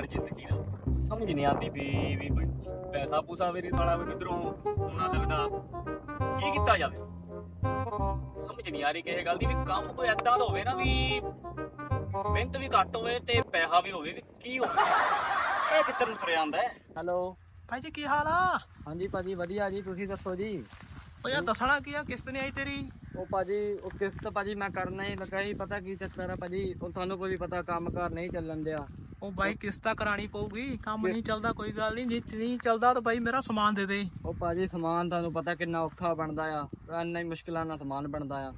ਯਾਰ ਜ਼ਿੰਦਗੀ ਦਾ ਸਮਝ ਨਹੀਂ ਆਉਂਦੀ ਵੀ ਵੀ ਕੋਈ ਪੈਸਾ ਪੂਸਾ ਵੀ ਨਹੀਂ ਸਾਲਾ ਵੀ ਕਿਧਰੋਂ ਉਹਨਾਂ ਲੱਗਦਾ ਕੀ ਕੀਤਾ ਜਾਵੇ? ਸਮਝ ਨਹੀਂ ਆ ਰਹੀ ਕਿਸੇ ਗੱਲ ਦੀ ਵੀ ਕੰਮ ਕੋਈ ਏਦਾਂ ਦਾ ਹੋਵੇ ਨਾ ਵੀ ਮਿਹਨਤ ਵੀ ਘੱਟ ਹੋਵੇ ਤੇ ਪੈਸਾ ਵੀ ਹੋਵੇ ਵੀ ਕੀ ਹੋਵੇ? ਇਹ ਕਿੱਧਰ ਨੂੰ ਤੁਰਿਆ ਆਂਦਾ ਹੈ? ਹੈਲੋ। ਭਾਈ ਜੀ ਕੀ ਹਾਲ ਆ? ਹਾਂਜੀ ਭਾਜੀ ਵਧੀਆ ਜੀ ਤੁਸੀਂ ਦੱਸੋ ਜੀ? ਓ ਯਾਰ ਦੱਸਣਾ ਕੀ ਆ? ਕਿਸ਼ਤ ਨਹੀਂ ਆਈ ਤੇਰੀ? ਉਹ ਭਾਜੀ ਉਹ ਕਿਸ਼ਤ ਭਾਜੀ ਮੈਂ ਕਰਨਾ ਹੀ ਲੱਗਾ ਹੀ ਪਤਾ ਕੀ ਚੱਕਰ ਆ ਭਾਜੀ? ਉਹ ਤੁਹਾਨੂੰ ਕੋਈ ਪਤਾ ਕੰਮਕਾਰ ਨਹੀਂ ਚੱਲਣ ਦਿਆ। ਉਹ ਬਾਈ ਕਿਸ਼ਤਾਂ ਕਰਾਣੀ ਪਊਗੀ ਕੰਮ ਨਹੀਂ ਚੱਲਦਾ ਕੋਈ ਗੱਲ ਨਹੀਂ ਜੇ ਨਹੀਂ ਚੱਲਦਾ ਤਾਂ ਬਾਈ ਮੇਰਾ ਸਮਾਨ ਦੇ ਦੇ। ਉਹ ਭਾਜੀ ਸਮਾਨ ਤੁਹਾਨੂੰ ਪਤਾ ਕਿੰਨਾ ਔਖਾ ਬਣਦਾ ਆ ਇੰਨਾ ਹੀ ਮੁਸ਼ਕਿਲਾਂ ਨਾਲ ਸਮਾਨ ਬਣਦਾ ਆ।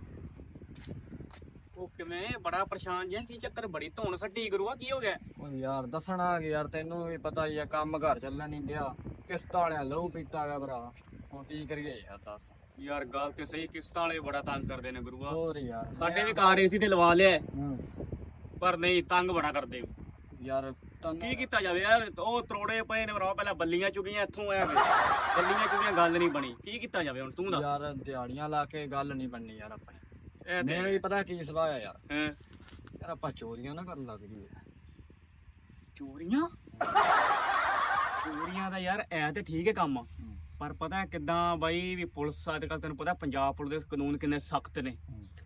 ਉਹ ਕਿਵੇਂ ਬੜਾ ਪਰੇਸ਼ਾਨ ਜਿਹਾ ਕੀ ਚੱਕਰ ਬੜੀ ਧੌਣ ਸੱਟੀ ਗੁਰੂਆ ਕੀ ਹੋ ਗਿਆ? ਉਹ ਯਾਰ ਦੱਸਣਾ ਕਿ ਯਾਰ ਤੈਨੂੰ ਵੀ ਪਤਾ ਹੀ ਆ ਕੰਮ ਘਰ ਚੱਲਣ ਨਹੀਂ ਦਿਆ। ਕਿਸ਼ਤ ਵਾਲਿਆਂ ਲਹੂ ਪੀਤਾ ਗਿਆ ਭਰਾ। ਹੁਣ ਕੀ ਕਰੀਏ ਯਾਰ ਦੱਸ। ਯਾਰ ਗੱਲ ਤੇ ਸਹੀ ਕਿਸ਼ਤਾਂ ਵਾਲੇ ਬੜਾ ਤੰਗ ਕਰਦੇ ਨੇ ਗੁਰੂਆ। ਹੋਰ ਯਾਰ ਸਾਡੇ ਵੀ ਕਾਰ ਏਸੀ ਤੇ ਲਵਾ ਲਿਆ। ਪਰ ਨਹੀਂ ਤੰਗ ਬੜਾ ਕਰਦੇ ਹੋ। ਯਾਰ ਤੈਨੂੰ ਕੀ ਕੀਤਾ ਜਾਵੇ ਯਾਰ? ਉਹ ਤਰੋੜੇ ਪਏ ਨੇ ਭਰਾ ਪਹਿਲਾਂ ਬੱਲੀਆਂ ਚੁਗੀਆਂ ਇੱਥੋਂ ਆਇਆ ਵੇ। ਬੱਲੀਆਂ ਚੁਗੀਆਂ ਗੱਲ ਨਹੀਂ ਬਣੀ। ਕੀ ਕੀਤਾ ਜਾਵੇ ਹੁਣ? ਤੂੰ ਦੱਸ। ਯਾਰ ਦਿਹਾੜੀਆਂ ਲਾ ਕੇ ਗੱਲ ਨਹੀਂ ਬਣਨੀ ਯਾਰ ਆਪਣੇ। ਮੇਰੇ ਵੀ ਪਤਾ ਕੀ ਸਵਾਲ ਆ ਯਾਰ। ਹੈਂ। ਯਾਰ ਆਪਾਂ ਚੋਰੀਆਂ ਨਾ ਕਰਨ ਲੱਗ ਜੀਏ ਚੋਰੀਆਂ? ਚੋਰੀਆਂ ਦਾ ਯਾਰ ਐ ਤੇ ਠੀਕ ਹੈ ਕੰਮ। ਪਰ ਪਤਾ ਕਿਦਾਂ ਬਾਈ ਵੀ ਪੁਲਿਸ ਅੱਜ ਕੱਲ ਤੈਨੂੰ ਪਤਾ ਪੰਜਾਬ ਪੁਲਿਸ ਦੇ ਕਾਨੂੰਨ ਕਿੰਨੇ ਸਖਤ ਨੇ।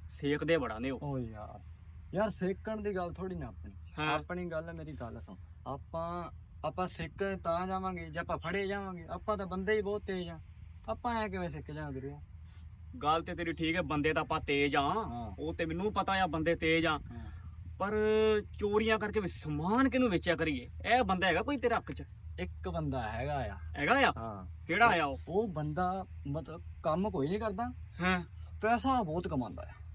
ਸੇਕਦੇ ਬੜਾ ਨੇ ਉਹ। ਓ ਯਾਰ। ਯਾਰ ਸੇਕਣ ਦੀ ਗੱਲ ਥੋੜੀ ਨਾ ਆਪਣੀ। ਹਾਂ। ਆਪਣੀ ਗੱਲ ਹੈ, ਮੇਰੀ ਗੱਲ ਸੁਣ। ਆਪਾਂ ਆਪਾਂ ਸਿੱਕ ਤਾਂ ਜਾਵਾਂਗੇ ਜੇ ਆਪਾਂ ਫੜੇ ਜਾਵਾਂਗੇ ਆਪਾਂ ਤਾਂ ਬੰਦੇ ਹੀ ਬਹੁਤ ਤੇਜ਼ ਆ। ਆਪਾਂ ਐ ਕਿਵੇਂ ਸਿੱਕ ਜਾਵਾਂਗੇ ਵੀਰੇ? ਗੱਲ ਤੇ ਤੇਰੀ ਠੀਕ ਹੈ ਬੰਦੇ ਤਾਂ ਆਪਾਂ ਤੇਜ਼ ਆ। ਹਾਂ। ਉਹ ਤੇ ਮੈਨੂੰ ਪਤਾ ਆ ਬੰਦੇ ਤੇਜ਼ ਆ। ਪਰ ਚੋਰੀਆਂ ਕਰਕੇ ਵੀ ਸਮਾਨ ਕਿਹਨੂੰ ਵੇਚਿਆ ਕਰੀਏ? ਇਹ ਬੰਦਾ ਹੈਗਾ ਕੋਈ ਤੇਰੇ ਹੱਕ 'ਚ? ਇੱਕ ਬੰਦਾ ਹੈਗਾ ਆ। ਹੈਗਾ ਆ? ਹਾਂ। ਕਿਹੜਾ ਆ ਉਹ? ਉਹ ਬੰਦਾ ਮਤਲਬ ਕੰਮ ਕੋਈ ਨਹੀਂ ਕਰਦਾ। ਹਾਂ। ਪੈਸਾ ਬਹੁਤ ਕਮਾਉਂਦਾ ਆ।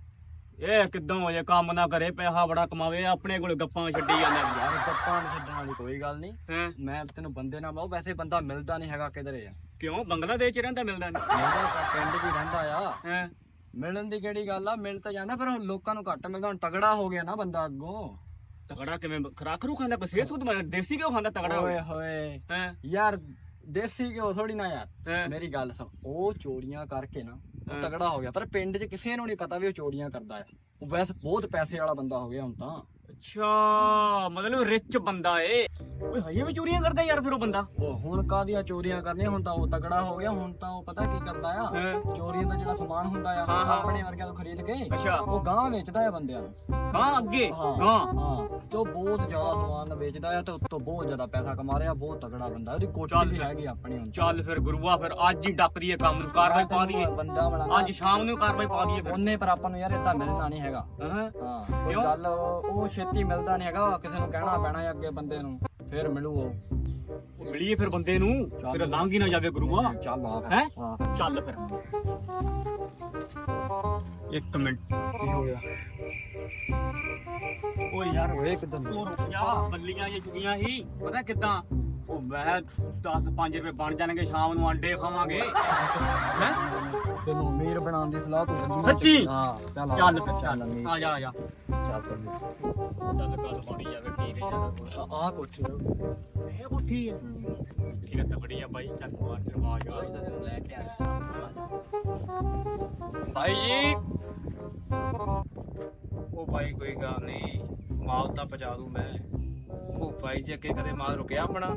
ਇਹ ਕਿੱਦਾਂ ਹੋ ਜੇ ਕੰਮ ਨਾ ਕਰੇ ਪੈਸਾ ਬੜਾ ਕਮਾਵੇ ਆਪਣੇ ਕੋਲ ਗੱਪਾਂ ਛੱਡੀ ਜਾਂਦੇ ਯਾਰ ਗੱਪਾਂ ਛੱਡਣ ਵਾਲੀ ਕੋਈ ਗੱਲ ਨਹੀਂ। ਹੈ? ਮੈਂ ਤੈਨੂੰ ਬੰਦੇ ਨਾਲ ਉਹ ਵੈਸੇ ਬੰਦਾ ਮਿਲਦਾ ਨਹੀਂ ਹੈਗਾ ਕਿਧਰੇ। ਆ ਕਿਉਂ? ਬੰਗਲਾਦੇਸ਼ 'ਚ ਰਹਿੰਦਾ ਮਿਲਦਾ ਨਹੀਂ। ਤਾਂ ਪਿੰਡ ਹੀ ਰਹਿੰਦਾ ਆ। ਹੈ? ਮਿਲਣ ਦੀ ਕਿਹੜੀ ਗੱਲ ਆ? ਮਿਲ ਤਾਂ ਜਾਂਦਾ ਪਰ ਹੁਣ ਲੋਕਾਂ ਨੂੰ ਘੱਟ ਮਿਲਦਾ। ਹੁਣ ਤਗੜਾ ਹੋ ਗਿਆ ਨਾ ਬੰਦਾ ਅੱਗੋਂ। ਤਗੜਾ ਕਿਵੇਂ? ਖਰਾਕ ਰੂ ਖਾਂਦਾ ਸੇਧ ਸੁਧ ਮੈਂ ਦੇਸੀ ਕਿਉਂ ਖਾਂਦਾ ਤਗੜਾ ਓਏ ਹੋਏ। ਹੈ? ਯਾਰ ਦੇਸੀ ਘਿਓ ਥੋੜੀ ਨਾ ਯਾਰ? ਮੇਰੀ ਗੱਲ ਸੁਣ ਉਹ ਚੋਰੀਆਂ ਕਰਕੇ ਨਾ ਉਹ? ਤਗੜਾ ਹੋ ਗਿਆ ਪਰ ਪਿੰਡ 'ਚ ਕਿਸੇ ਨੂੰ ਨਹੀਂ ਪਤਾ ਵੀ ਉਹ ਚੋਰੀਆਂ ਕਰਦਾ ਹੈ ਉਹ ਵੈਸੇ ਬਹੁਤ ਪੈਸੇ ਵਾਲਾ ਬੰਦਾ ਹੋ ਗਿਆ ਹੁਣ ਤਾਂ ਅੱਛਾ ਮਤਲਬ ਰਿਚ ਬੰਦਾ ਏ। ਓਏ ਹਜੇ ਵੀ ਚੋਰੀਆਂ ਕਰਦਾ ਯਾਰ ਫਿਰ ਉਹ ਬੰਦਾ? ਉਹ ਹੁਣ ਕਾਹਦੀਆਂ ਚੋਰੀਆਂ ਕਰਨੀਆਂ? ਹੁਣ ਤਾਂ ਉਹ ਤਗੜਾ ਹੋ ਗਿਆ ਹੁਣ ਤਾਂ ਉਹ ਪਤਾ ਕੀ ਕਰਦਾ ਆ। ਹੈਂ? ਚੋਰੀਆਂ ਦਾ ਜਿਹੜਾ ਸਮਾਨ ਹੁੰਦਾ ਆ ਹਾਂ, ਹਾਂ। ਆਪਣੇ ਵਰਗਿਆਂ ਤੋਂ ਖਰੀਦ ਕੇ ਅੱਛਾ। ਉਹ ਗਾਂ ਵੇਚਦਾ ਆ ਬੰਦਿਆਂ ਨੂੰ। ਗਾਂ ਅੱਗੇ? ਹਾਂ ਗਾਂ ਹਾਂ। ਤੇ ਉਹ ਬਹੁਤ ਜ਼ਿਆਦਾ ਸਮਾਨ ਵੇਚਦਾ ਆ ਤੇ ਉੱਤੋਂ ਬਹੁਤ ਜ਼ਿਆਦਾ ਪੈਸਾ ਕਮਾ ਰਿਹਾ ਬਹੁਤ ਤਗੜਾ ਬੰਦਾ। ਉਹਦੀ ਕੋਠੀ ਚੱਲ ਵੀ ਫਿਰ। ਹੈਗੀ ਆਪਣੀ ਹੁਣ। ਚੱਲ ਫਿਰ ਗੁਰੂਆ ਫਿਰ ਅੱਜ ਹੀ ਡੱਕ ਦਈਏ ਕੰਮ ਨੂੰ ਕਾਰਵਾਈ ਪਾ ਦਈਏ। ਬੰਦਾ ਅੱਜ ਸ਼ਾਮ ਨੂੰ ਕਾਰਵਾਈ ਪਾ ਦਈਏ ਫਿਰ। ਉਹਨੇ ਪਰ ਆਪਾਂ ਨੂੰ ਯਾਰ ਇਦਾਂ ਮਿਲਣਾ ਨਹੀਂ ਹੈਗਾ। ਹੈਂ? ਹਾਂ ਕੋਈ ਕਿਉਂ? ਗੱਲ ਉਹ ਉਹ ਛੇਤੀ ਮਿਲਦਾ ਨਹੀਂ ਹੈਗਾ ਕਿਸੇ ਨੂੰ ਕਹਿਣਾ ਪੈਣਾ ਹੈ ਅੱਗੇ ਬੰਦੇ ਨੂੰ ਫਿਰ ਮਿਲੂ ਉਹ ਉਹ ਮਿਲੀਏ ਫਿਰ ਬੰਦੇ ਨੂੰ ਫਿਰ ਲੰਘ ਹੀ ਨਾ ਜਾਵੇ ਗੁਰੂਆ? ਚੱਲ ਆ ਫਿਰ ਹੈਂ? ਹਾਂ। ਫਿਰ। ਚੱਲ ਫਿਰ। ਇੱਕ ਮਿੰਟ। ਕੀ ਹੋ ਗਿਆ? ਓਏ ਯਾਰ ਓਏ ਕਿਦਾਂ? ਉਹ ਰੁਕ ਜਾ ਬੱਲੀਆਂ ਇਹ ਚੁਗੀਆਂ ਸੀ। ਪਤਾ ਕਿੱਦਾਂ? ਉਹ ਮੈਂ 10 5 ਰੁਪਏ ਬਣ ਜਾਣਗੇ ਸ਼ਾਮ ਨੂੰ ਅੰਡੇ ਖਾਵਾਂਗੇ। ਹੈ? ਤੈਨੂੰ ਅਮੀਰ ਬਣਾਉਣ ਦੀ ਸਲਾਹ ਤੂੰ ਦਿੰਦੀ ਸੱਚੀ? ਹਾਂ ਚੱਲ ਆ। ਚੱਲ ਫਿਰ ਚੱਲ। ਅਮੀਰ। ਆ ਜਾ ਆ ਜਾ। ਚੱਲ ਫਿਰ। ਚੱਲ ਗੱਲ ਬਣੀ ਜਾਵੇ ਠੀਕ ਹੈ ਯਾਰ ਆ ਆਹ ਕੋਠੀ ਆ। ਇਹ ਪੁੱਠੀ ਹੈ ਠੀਕ ਹੈ ਤਬੜੀ ਆ ਬਾਈ? ਚੱਲ ਮਾਰ ਫਿਰ ਆਵਾਜ਼ ਆ। ਤਾਂ ਤੈਨੂੰ ਲੈ ਕੇ ਆਇਆ ਭਾਈ ਜੀ। ਉਹ ਭਾਈ ਕੋਈ ਗੱਲ ਨਹੀਂ। ਮਾਲ ਤਾਂ ਪਹੁੰਚਾ ਦੂੰ ਮੈਂ। ਉਹ ਭਾਈ ਜੀ ਅੱਗੇ ਕਦੇ ਮਾਲ ਰੁਕਿਆ ਆਪਣਾ?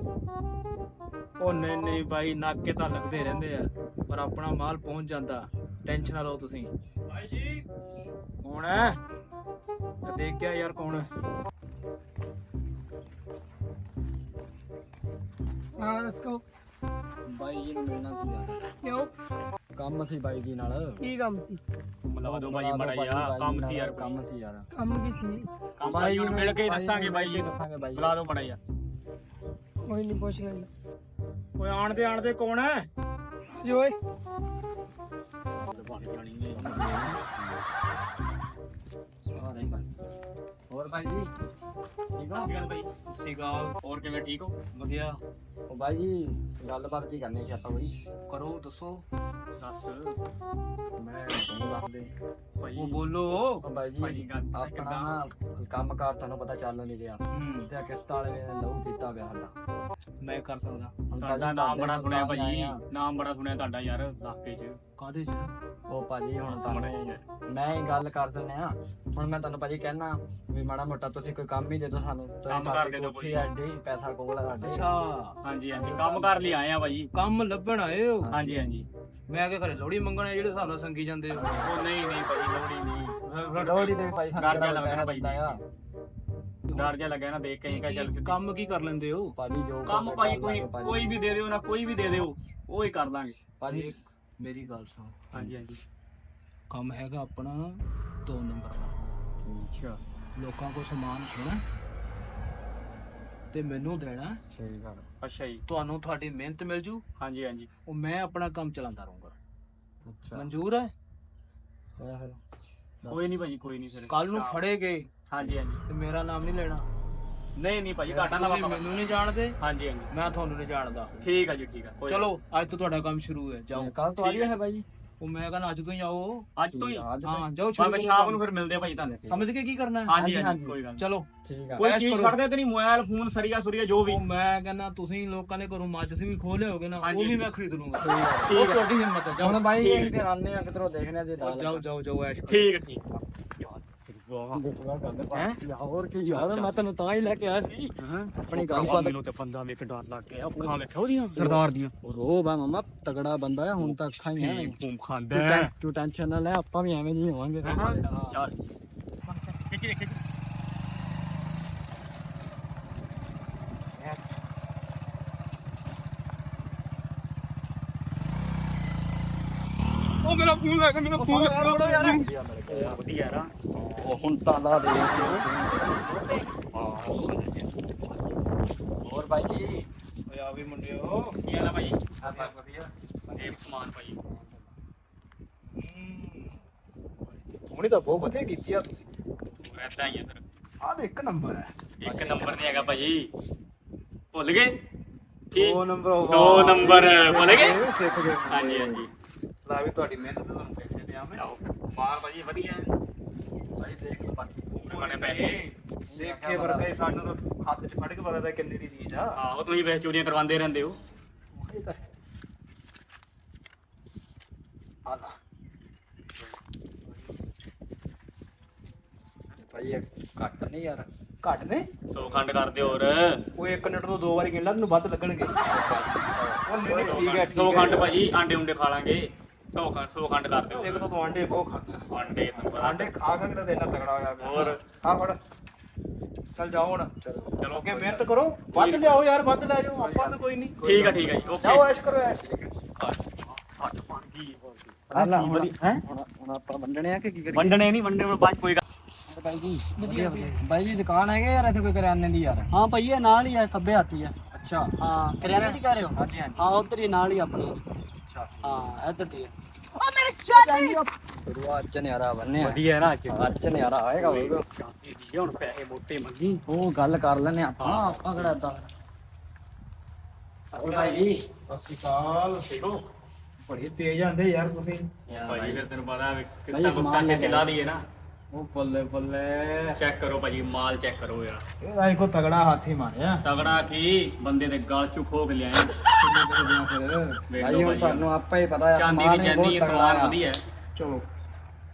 ਉਹ ਨਹੀਂ ਨਹੀਂ ਭਾਈ ਨਾਕੇ ਤਾਂ ਲੱਗਦੇ ਰਹਿੰਦੇ ਆ। ਪਰ ਆਪਣਾ ਮਾਲ ਪਹੁੰਚ ਜਾਂਦਾ। ਟੈਨਸ਼ਨ ਨਾ ਲਓ ਤੁਸੀਂ। ਭਾਈ ਜੀ। ਕੌਣ ਹੈ? ਦੇਖ ਗਿਆ ਯਾਰ ਕੌਣ ਹੈ। ਹਾਂ ਦੱਸੋ। ਬਾਈ ਜੀ ਨੂੰ ਮਿਲਣਾ ਸੀ ਯਾਰ ਕਿਉਂ? ਕੰਮ ਸੀ ਬਾਈ ਜੀ ਨਾਲ। ਕੀ ਕੰਮ ਸੀ? ਮਿਲਾ ਦੋ ਭਾਈ ਮੜਾ ਯਾ ਕੰਮ ਸੀ ਯਾਰ ਕੰਮ ਸੀ ਯਾਰ। ਕੰਮ ਕੀ ਸੀ? ਕੰਮ ਬਾਈ ਨੂੰ ਮਿਲ ਕੇ ਦੱਸਾਂਗੇ ਬਾਈ ਜੀ ਦੱਸਾਂਗੇ ਬਾਈ ਬੁਲਾ ਦੋ ਮੜਾ ਯਾ ਕੋਈ ਨਹੀਂ ਪੁੱਛ ਲੈਂਦਾ। ਓਏ ਆਣਦੇ ਆਣਦੇ ਕੌਣ ਹੈ? ਜੀ ਓਏ। ਹਾਂ। ਨਹੀਂ ਬਾਈ ਹੋਰ ਬਾਈ ਜੀ? ਠੀਕ ਹੋ? ਬਾਈ ਸਿਗਾਲ ਹੋਰ ਕਿਵੇਂ ਠੀਕ ਹੋ? ਵਧੀਆ। ਉਹ ਬਾਈ ਜੀ ਗੱਲਬਾਤ ਕੀ ਕਰਨੀ ਸੀ ਆਪਾਂ ਬਈ? ਕਰੋ ਦੱਸੋ। ਦੱਸ। ਮੈਂ ਤੁਹਾਨੂੰ ਦੱਸ ਦੇ ਭਾਈ ਉਹ ਬੋਲੋ। ਉਹ ਬਾਈ ਜੀ ਭਾਈ ਗੱਲ ਆਪਣਾ ਨਾ ਕੰਮਕਾਰ ਤੁਹਾਨੂੰ ਪਤਾ ਚੱਲ ਨਹੀਂ ਰਿਹਾ। ਹੂੰ। ਤੇ ਕਿਸ਼ਤ ਵਾਲੇ ਨੇ ਲਹੂ ਪੀਤਾ ਪਿਆ ਸਾਡਾ। ਮੈਂ ਕਰ ਸਕਦਾ। ਤੁਹਾਡਾ ਨਾਮ ਬੜਾ ਸੁਣਿਆ ਭਾਜੀ। ਨਾਮ ਬੜਾ ਸੁਣਿਆ ਤੁਹਾਡਾ ਯਾਰ ਇਲਾਕੇ 'ਚ। ਕਾਦੇ ਚ? ਉਹ ਭਾਜੀ ਹੁਣ ਤੁਹਾਨੂੰ ਮੈਂ ਹੀ ਗੱਲ ਕਰ ਦਿੰਦੇ ਆ ਹੁਣ ਮੈਂ ਤੁਹਾਨੂੰ ਭਾਜੀ ਕਹਿਣਾ ਵੀ ਮਾੜਾ ਮੋਟਾ ਤੁਸੀਂ ਕੋਈ ਕੰਮ ਹੀ ਦੇ ਦਿਓ ਸਾਨੂੰ। ਕੰਮ ਸਾਡੀ ਕਰਦੇ ਦਿਓ ਕੋਠੀ ਕੋਈ। ਐਡੀ ਪੈਸਾ ਕੋਲ ਆ ਸਾਡੇ। ਅੱਛਾ। ਹਾਂਜੀ ਹਾਂਜੀ। ਕੰਮ ਕਰ ਲਈ ਆਏ ਆ ਭਾਈ। ਕੰਮ ਲੱਭਣ ਆਏ ਹੋ? ਹਾਂਜੀ ਹਾਂਜੀ। ਮੈਂ ਕਿ ਘਰੇ ਲੋੜੀ ਮੰਗਣਾ ਜਿਹੜੇ ਹਿਸਾਬ ਨਾਲ ਸੰਗੀ ਜਾਂਦੇ ਹੋ? ਉਹ ਨਹੀਂ ਨਹੀਂ ਭਾਈ ਲੋੜੀ ਨਹੀਂ। ਲੋੜੀ ਦੇ ਭਾਈ ਸਾਨੂੰ ਡਰ ਕਿਹੜਾ ਲੱਗਦਾ ਭਾਈ। ਡਰ ਜਿਹਾ ਲੱਗਿਆ ਨਾ ਦੇਖ ਕੇ ਕਾ ਚੱਲ। ਕੰਮ ਕੀ ਕਰ ਲੈਂਦੇ ਹੋ? ਭਾਜੀ ਜੋ ਕੰਮ ਭਾਈ ਕੋਈ ਭਾਜੀ। ਕੋਈ ਵੀ ਦੇ ਦਿਓ ਨਾ ਕੋਈ ਵੀ ਦੇ ਦਿਓ ਉਹ ਹੀ ਕਰ ਦਾਂਗੇ ਭਾਜੀ ਮੇਰੀ ਗੱਲ ਸੁਣ। ਹਾਂਜੀ ਹਾਂਜੀ। ਕੰਮ ਹੈਗਾ ਆਪਣਾ 2 ਨੰਬਰ ਦਾ ਅੱਛਾ। ਲੋਕਾਂ ਕੋਲ ਸਮਾਨ ਖੋਣਾ ਤੇ ਮੈਨੂੰ ਦੇਣਾ। ਸਹੀ ਗੱਲ। ਅੱਛਾ ਜੀ। ਤੁਹਾਨੂੰ ਤੁਹਾਡੀ ਮਿਹਨਤ ਮਿਲ ਜੂ। ਹਾਂਜੀ ਹਾਂਜੀ। ਉਹ ਮੈਂ ਆਪਣਾ ਕੰਮ ਚਲਾਉਂਦਾ ਰਹੂੰਗਾ। ਅੱਛਾ। ਮਨਜ਼ੂਰ ਹੈ? ਹੋਇਆ ਫਿਰ ਕੋਈ ਨਹੀਂ ਭਾਜੀ ਕੋਈ ਨਹੀਂ ਫਿਰ। ਕੱਲ ਨੂੰ ਫੜੇ ਗਏ। ਹਾਂਜੀ ਹਾਂਜੀ। ਤੇ ਮੇਰਾ ਨਾਮ ਨਹੀਂ ਲੈਣਾ। ਨਹੀਂ ਨਹੀਂ ਭਾਜੀ ਘਾਟਾ ਨਾ ਤੁਸੀਂ ਮੈਨੂੰ ਨਹੀਂ ਜਾਣਦੇ। ਹਾਂਜੀ ਹਾਂਜੀ। ਮੈਂ ਤੁਹਾਨੂੰ ਨਹੀਂ ਜਾਣਦਾ। ਠੀਕ ਆ ਜੀ ਠੀਕ ਆ। ਕੋਈ ਚਲੋ ਅੱਜ ਤੋਂ ਤੁਹਾਡਾ ਕੰਮ ਸ਼ੁਰੂ ਹੈ। ਜਾਓ। ਕੱਲ ਤੋਂ ਆ ਰਹੀ ਹੈ ਭਾਈ ਉਹ ਮੈਂ ਕਹਿੰਦਾ ਅੱਜ ਤੋਂ ਹੀ ਆਓ। ਅੱਜ ਤੋਂ ਹੀ ਅੱਜ ਹਾਂ ਜਾਓ ਸ਼ੁਰੂ ਮੈਂ ਕਰੋ ਸ਼ਾਮ ਕੰਮ। ਨੂੰ ਫਿਰ ਮਿਲਦੇ ਆ ਭਾਈ ਤੁਹਾਨੂੰ ਸਮਝ ਕੇ ਕੀ ਕਰਨਾ ਹੈ ਹਾਂਜੀ ਹਾਂਜੀ, ਹਾਂਜੀ ਕੋਈ ਗੱਲ। ਚਲੋ ਠੀਕ ਆ ਕੋਈ ਐਸ਼ ਚੀਜ਼ ਕਰੋ। ਛੱਡਦੇ ਤੇ ਨਹੀਂ ਮੋਬਾਈਲ ਫੋਨ ਸਰੀਆ ਸੁਰੀਆ ਜੋ ਵੀ ਉਹ ਮੈਂ ਕਹਿੰਦਾ ਤੁਸੀਂ ਲੋਕਾਂ ਨੇ ਘਰੋਂ ਮਾਚਸ ਵੀ ਖੋਲੇ ਹੋਗੇ ਨਾ ਉਹ ਹਾਂਜੀ। ਵੀ ਮੈਂ ਖਰੀਦ ਲੂੰਗਾ ਠੀਕ ਉਹ ਹੈ। ਤੁਹਾਡੀ ਹਿੰਮਤ ਹੈ ਹੁਣ ਜਾਓ ਭਾਈ ਠੀਕ ਅਸੀਂ ਫਿਰ ਆਨੇ ਆ ਕਿਧਰੋਂ ਦੇਖਨੇ ਆ ਜੇ ਉਹ ਜਾਓ ਜਾਓ ਜਾਓ ਐਸ਼ ਕਰੋ। ਠੀਕ ਹੈ ਠੀਕ ਹੈ ਹੈ? ਹੋਰ ਕੀ ਯਾਰ ਮੈਂ ਤੈਨੂੰ ਤਾਂ ਹੀ ਲੈ ਕੇ ਆਇਆ ਸੀ। ਆਪਣੀ ਗੱਲ ਸੁਣ। ਮੈਨੂੰ ਤੇ ਬੰਦਾ ਵੇਖ ਡਰ ਲੱਗ ਗਿਆ। ਅੱਖਾਂ ਵੇਖੋ ਉਹਦੀਆਂ? ਸਰਦਾਰ ਦੀਆਂ। ਰੋਬ ਆ ਮਮਾ ਤਗੜਾ ਬੰਦਾ ਆ ਹੁਣ ਤਾਂ ਅੱਖਾਂ ਹੀ ਤੂੰ ਖਾਂਦਾ ਟੈਂ- ਤੂੰ ਟੈਨਸ਼ਨ ਨਾ ਲੈ ਆਪਾਂ ਵੀ ਐਵੇਂ ਨਹੀਂ ਹੋਵਾਂਗੇ। ਯਾਰ। ਖਿੱਚ ਖਿੱਚ ਉਹ ਮੇਰਾ ਫੋਨ ਲੈ ਕੇ ਮੇਰਾ ਫੋਨ ਲੈ ਯਾਰ ਵਧੀਆ ਨਾ ਉਹ ਹੁਣ ਤਾਂ ਲਾ ਦੇ। ਹੋਰ ਭਾਈ ਜੀ? ਓਏ ਆ ਵੀ ਮੁੰਡਿਓ। ਕੀ ਹਾਲ ਆ ਭਾਈ? ਵਧੀਆ। ਇਹ ਸਮਾਨ ਭਾਈ। ਹੁਣੀ ਤਾਂ ਬਹੁਤ ਵਧੀਆ ਕੀਤੀ ਆ ਤੁਸੀਂ। ਐਦਾਂ ਹੀ ਆ ਫਿਰ। ਆਹ ਦੇ ਇੱਕ ਨੰਬਰ ਹੈ। ਇੱਕ ਨੰਬਰ ਨਹੀਂ ਹੈਗਾ ਭਾਈ। ਭੁੱਲ ਗਏ? ਕੀ? ਦੋ ਨੰਬਰ ਹੋ ਦੋ ਨੰਬਰ ਭੁੱਲ ਗਏ? ਇਹ ਸਿੱਖ ਗਏ। ਹਾਂਜੀ ਹਾਂਜੀ। ਲਾ ਵੀ ਤੁਹਾਡੀ ਮਿਹਨਤ ਤੇ ਤੁਹਾਨੂੰ ਪੈਸੇ ਦਿਆਂ ਮੈਂ ਆਓ ਮਾਰ ਭਾਜੀ ਵਧੀਆ ਭਾਈ ਦੇਖ ਲਓ ਬਾਕੀ ਬਣੇ ਪੈਸੇ ਦੇਖੇ ਵਰਗੇ ਸਾਨੂੰ ਤਾਂ ਹੱਥ 'ਚ ਫੜ ਕੇ ਪਤਾ ਕਿੰਨੇ ਦੀ ਚੀਜ਼ ਆ। ਆਹੋ ਤੁਸੀਂ ਵੇ ਚੋਰੀਆਂ ਕਰਵਾਉਂਦੇ ਰਹਿੰਦੇ ਹੋ। ਇਹ ਤਾਂ ਹੈ। ਆ ਲਾ। ਭਾਈ ਇਹ ਘੱਟ ਨਹੀਂ ਯਾਰ। ਘੱਟ ਨੇ? ਸੌ ਖੰਡ ਕਰਦੇ ਹੋਰ। ਉਹ ਇੱਕ ਮਿੰਟ ਨੂੰ ਦੋ ਵਾਰੀ ਗਿਣ ਲਾ ਤੈਨੂੰ ਵੱਧ ਲੱਗਣਗੇ। ਉਹ ਨਹੀਂ ਨਹੀਂ, ਠੀਕ ਹੈ ਠੀਕ ਸੌ ਹੈ। ਖੰਡ ਭਾਜੀ ਆਂਡੇ ਉਂਡੇ ਖਾ ਲਾਂਗੇ। ਸੌ ਖੰਡ ਸੌ ਖੰਡ ਕਰ ਦਿਓ। ਇੱਕ ਤਾਂ ਤੂੰ ਆਂਡੇ ਬਹੁਤ ਖਾਂਦਾ ਆਂਡੇ ਨੰਬਰ ਆਂਡੇ ਖਾ ਖਾ ਕੇ ਤਾਂ ਦੇਣਾ ਤਗੜਾ ਹੋਇਆ। ਹੋਰ? ਆ ਫੜ। ਚੱਲ ਜਾਓ ਹੁਣ। ਚਲੋ। ਅੱਗੇ ਮਿਹਨਤ ਕਰੋ। ਵੱਧ ਲਿਆਓ ਯਾਰ ਵੱਧ ਲੈ ਜਾਓ। ਆਪਾਂ ਤਾਂ ਕੋਈ ਨਹੀਂ। ਠੀਕ ਆ ਠੀਕ ਆ ਜੀ। ਓਕੇ। ਜਾਓ ਐਸ਼ ਕਰੋ ਐਸ਼। ਸੱਟ ਬਣ ਗਈ ਹਾਲਾ ਹੁਣ ਹੈ? ਹੁਣ ਹੁਣ ਆਪਾਂ ਵੰਡਣੇ ਆ ਕਿ ਕੀ ਕਰੀਏ? ਵੰਡਣੇ ਨਹੀਂ ਵੰਡਣੇ ਹੁਣ ਬਾਅਦ 'ਚ ਕੋਈ ਗੱਲ ਬਾਈ ਜੀ? ਵਧੀਆ ਬਾਈ ਜੀ ਦੁਕਾਨ ਹੈਗੇ ਯਾਰ ਇੱਥੇ ਕੋਈ ਕਰਿਆਨੇ ਦੀ ਯਾਰ? ਹਾਂ ਭਾਈ ਇਹ ਨਾਲ ਹੀ ਹੈ ਖੱਬੇ ਹੱਥ ਹੀ ਹੈ ਅੱਛਾ। ਹਾਂ। ਕਰਿਆਨੇ ਦੀ ਕਹਿ ਰਹੇ ਹੋ? ਹਾਂਜੀ ਹਾਂਜੀ। ਹਾਂ ਉਧਰ ਹੀ ਨਾਲ ਹੀ ਆਪਣੀ। ਅੱਛਾ ਹਾਂ ਇੱਧਰ ਦੀ ਹੈ ਗੁਰੂ ਅੱਜ ਨਿਆਰਾ ਬੰਨੇ ਵਧੀਆ ਨਾ ਅੱਜ। ਅੱਜ ਨਿਆਰਾ ਆਏਗਾ ਉਹ ਇਹ ਹੁਣ ਪੈਸੇ ਮੋਟੇ ਮੰਗੀ। ਉਹ ਗੱਲ ਕਰ ਲੈਨੇ ਆਪਾਂ ਆਪਾਂ ਕਿਹੜਾ ਏਦਾਂ। ਹੋਰ ਭਾਈ ਜੀ? ਸਤਿ ਸ਼੍ਰੀ ਅਕਾਲ ਦੇਖੋ ਬੜੀ ਤੇਜ਼ ਆਂਦੇ ਯਾਰ ਤੁਸੀਂ। ਭਾਈ ਫਿਰ ਤੈਨੂੰ ਪਤਾ ਕਿਸ ਤਰ੍ਹਾਂ ਕੁਸਤਾ ਸਮਾਨ ਲੈ ਕੇ ਲਾ ਲਈਏ ਨਾ। ਉਹ ਬੱਲੇ ਬੱਲੇ। ਚੈੱਕ ਕਰੋ ਭਾਜੀ ਮਾਲ ਚੈੱਕ ਕਰੋ ਯਾਰ। ਇਹਦਾ ਇੱਕੋ ਤਗੜਾ ਹਾਥੀ ਮਾਰਿਆ। ਤਗੜਾ ਕੀ? ਬੰਦੇ ਦੇ ਗਲ ਚੋਂ ਖੋਕ ਲਿਆਏ। ਫਿਰ। ਭਾਈ ਹੁਣ ਤੁਹਾਨੂੰ ਆਪੇ ਹੀ ਪਤਾ ਹੈ ਚਾਂਦੀ ਦੀ ਚੈਨੀ ਤਗੜਾ ਸਮਾਨ ਵਧੀਆ ਹੈ। ਚਲੋ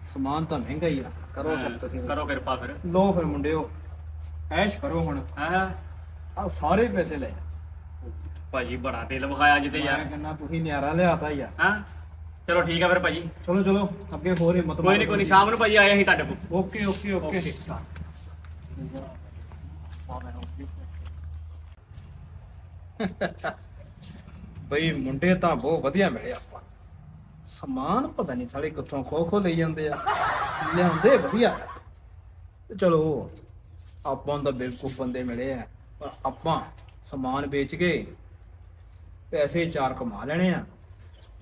ਸਮਾਨ ਤਾਂ ਮਹਿੰਗਾ ਹੀ ਆ। ਕਰੋ ਸਭ ਤੁਸੀਂ ਕਰੋ ਕਿਰਪਾ ਫਿਰ। ਲੋ ਫਿਰ ਮੁੰਡਿਓ ਐਸ਼ ਕਰੋ ਹੁਣ। ਹਾਂ? ਆ ਸਾਰੇ ਪੈਸੇ ਲੈ ਭਾਜੀ ਬੜਾ ਦਿਲ ਵਿਖਾਇਆ ਅੱਜ ਤੇ ਮੈਂ ਯਾਰ ਕਹਿੰਦਾ ਤੁਸੀਂ ਨਿਆਰਾ ਲਿਆਤਾ ਯਾਰ ਹਾਂ? ਚਲੋ ਠੀਕ ਆ ਫਿਰ ਭਾਜੀ। ਚਲੋ ਚਲੋ ਅੱਗੇ ਹੋਰ ਹਿੰਮਤ ਕੋਈ ਨਹੀਂ ਕੋਈ ਨਹੀਂ ਸ਼ਾਮ ਨੂੰ ਭਾਜੀ ਆਏ ਅਸੀਂ ਤੁਹਾਡੇ ਕੋਲ। Okay okay okay. ਬਈ ਮੁੰਡੇ ਤਾਂ ਬਹੁਤ ਵਧੀਆ ਮਿਲੇ ਆਪਾਂ। ਸਮਾਨ ਪਤਾ ਨਹੀਂ ਸਾਲੇ ਕਿੱਥੋਂ ਖੋ ਖੋ ਲਈ ਜਾਂਦੇ ਆ। ਲਿਆਉਂਦੇ ਵਧੀਆ। ਤੇ ਚਲੋ ਆਪਾਂ ਨੂੰ ਤਾਂ ਬਿਲਕੁਲ ਬੰਦੇ ਮਿਲੇ ਆ। ਪਰ ਆਪਾਂ ਸਮਾਨ ਵੇਚ ਕੇ ਪੈਸੇ ਚਾਰ ਕਮਾ ਲੈਣੇ ਆ।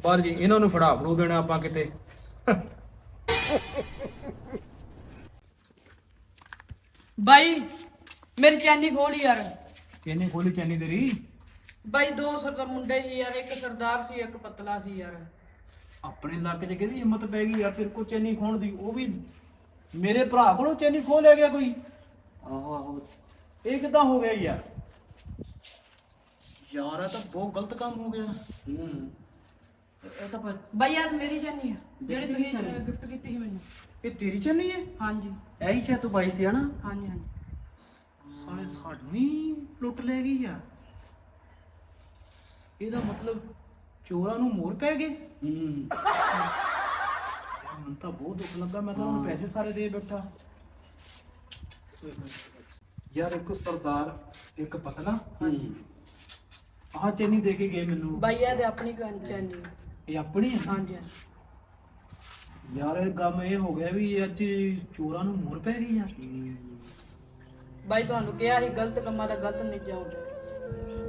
ਬਾਅਦ ਜੀ ਇਹਨਾਂ ਨੂੰ ਫੜਾ ਫੜੂ ਦੇਣਾ ਆਪਾਂ ਕਿਤੇ। ਬਾਈ ਮੇਰੀ ਚੈਨੀ ਖੋਲੀ ਯਾਰ। ਕਿਹਨੇ ਖੋਲੀ ਚੈਨੀ ਤੇਰੀ? ਬਾਈ ਦੋ ਸਰਦਾਰ ਮੁੰਡੇ ਸੀ ਯਾਰ ਇੱਕ ਸਰਦਾਰ ਸੀ ਇੱਕ ਪਤਲਾ ਸੀ ਯਾਰ। ਆਪਣੇ ਇਲਾਕੇ 'ਚ ਕਿਹਦੀ ਹਿੰਮਤ ਪੈ ਗਈ ਯਾਰ ਤੇਰੇ ਕੋਲ ਚੈਨੀ ਖੋਣ ਦੀ? ਉਹ ਵੀ ਮੇਰੇ ਭਰਾ ਕੋਲੋਂ ਚੈਨੀ ਖੋਹ ਲੈ ਗਿਆ ਕੋਈ? ਆਹੋ ਆਹੋ। ਇਹ ਕਿਦਾਂ ਹੋ ਗਿਆ ਯਾਰ? ਯਾਰ ਇਹ ਤਾਂ ਬਹੁਤ ਗਲਤ ਕੰਮ ਹੋ ਗਿਆ। ਹੂੰ। ਇਹ ਤਾਂ ਭਾਈ- ਬਾਈ ਯਾਰ ਮੇਰੀ ਚੈਨੀ ਆ। ਜਿਹੜੀ ਤੁਸੀਂ ਗਿਫਟ ਕੀਤੀ ਸੀ ਮੈਨੂੰ। ਇਹ ਤੇਰੀ ਚੈਨੀ ਹੈ? ਹਾਂਜੀ। ਐਹੀ ਸ਼ਾਇਦ ਤੂੰ ਬਾਈ ਸੀ ਹਨਾ? ਹਾਂਜੀ ਹਾਂਜੀ। ਸਾਲੇ ਸਾਨੂੰ ਹੀ ਲੁੱਟ ਲੈ ਗਈ ਯਾਰ ਇਹਦਾ ਮਤਲਬ ਚੋਰਾਂ ਨੂੰ ਮੋਰ ਪੈ ਗਏ? ਹੂੰ। ਯਾਰ ਮੈਨੂੰ ਤਾਂ ਬਹੁਤ ਦੁੱਖ ਲੱਗਾ ਮੈਂ ਤਾਂ ਉਹਨੂੰ ਪੈਸੇ ਸਾਰੇ ਦੇ ਬੈਠਾ। ਯਾਰ ਇੱਕ ਸਰਦਾਰ ਇੱਕ ਪਤਲਾ। ਹੂੰ। ਆਹ ਚੈਨੀ ਦੇ ਕੇ ਗਏ ਮੈਨੂੰ। ਬਾਈ ਇਹ ਤੇ ਆਪਣੀ ਕੰਚਨ ਇਹ ਆਪਣੀ ਹੈ? ਹਾਂਜੀ। ਯਾਰ ਇਹ ਕੰਮ ਇਹ ਹੋ ਗਿਆ ਵੀ ਅੱਜ ਚੋਰਾਂ ਨੂੰ ਮੋਰ ਪੈ ਗਈ ਯਾਰ ਬਾਈ ਤੁਹਾਨੂੰ ਕਿਹਾ ਸੀ ਗਲਤ ਕੰਮਾਂ ਦਾ ਗਲਤ ਨਹੀਂ ਜਾਉਂਦੇ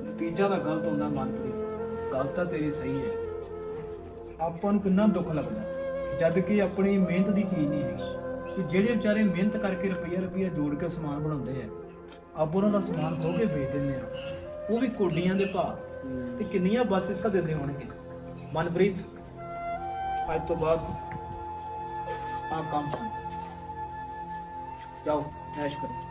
ਨਤੀਜਾ ਤਾਂ ਗਲਤ ਹੁੰਦਾ ਮਨਪ੍ਰੀਤ। ਗੱਲ ਤਾਂ ਤੇਰੀ ਸਹੀ ਹੈ। ਆਪਾਂ ਨੂੰ ਕਿੰਨਾ ਦੁੱਖ ਲੱਗਦਾ ਜਦ ਕਿ ਆਪਣੀ ਮਿਹਨਤ ਦੀ ਚੀਜ਼ ਨਹੀਂ ਹੈਗੀ। ਕਿ ਜਿਹੜੇ ਵਿਚਾਰੇ ਮਿਹਨਤ ਕਰਕੇ ਰੁਪਈਆ ਰੁਪਈਆ ਜੋੜ ਕੇ ਸਮਾਨ ਬਣਾਉਂਦੇ ਆ ਆਪ ਉਹਨਾਂ ਦਾ ਸਮਾਨ ਖੋ ਕੇ ਵੇਚ ਦਿੰਦੇ ਆ। ਉਹ ਵੀ ਕੋਡੀਆਂ ਦੇ ਭਾਅ। ਤੇ ਕਿੰਨੀਆਂ ਬੱਸ ਹਿੱਸਾ ਦਿੰਦੇ ਹੋਣਗੇ ਮਨਪ੍ਰੀਤ ਅੱਜ ਤੋਂ ਬਾਅਦ ਆ ਕੰਮ ਜਾਓ ਐਸ਼ ਕਰੋ।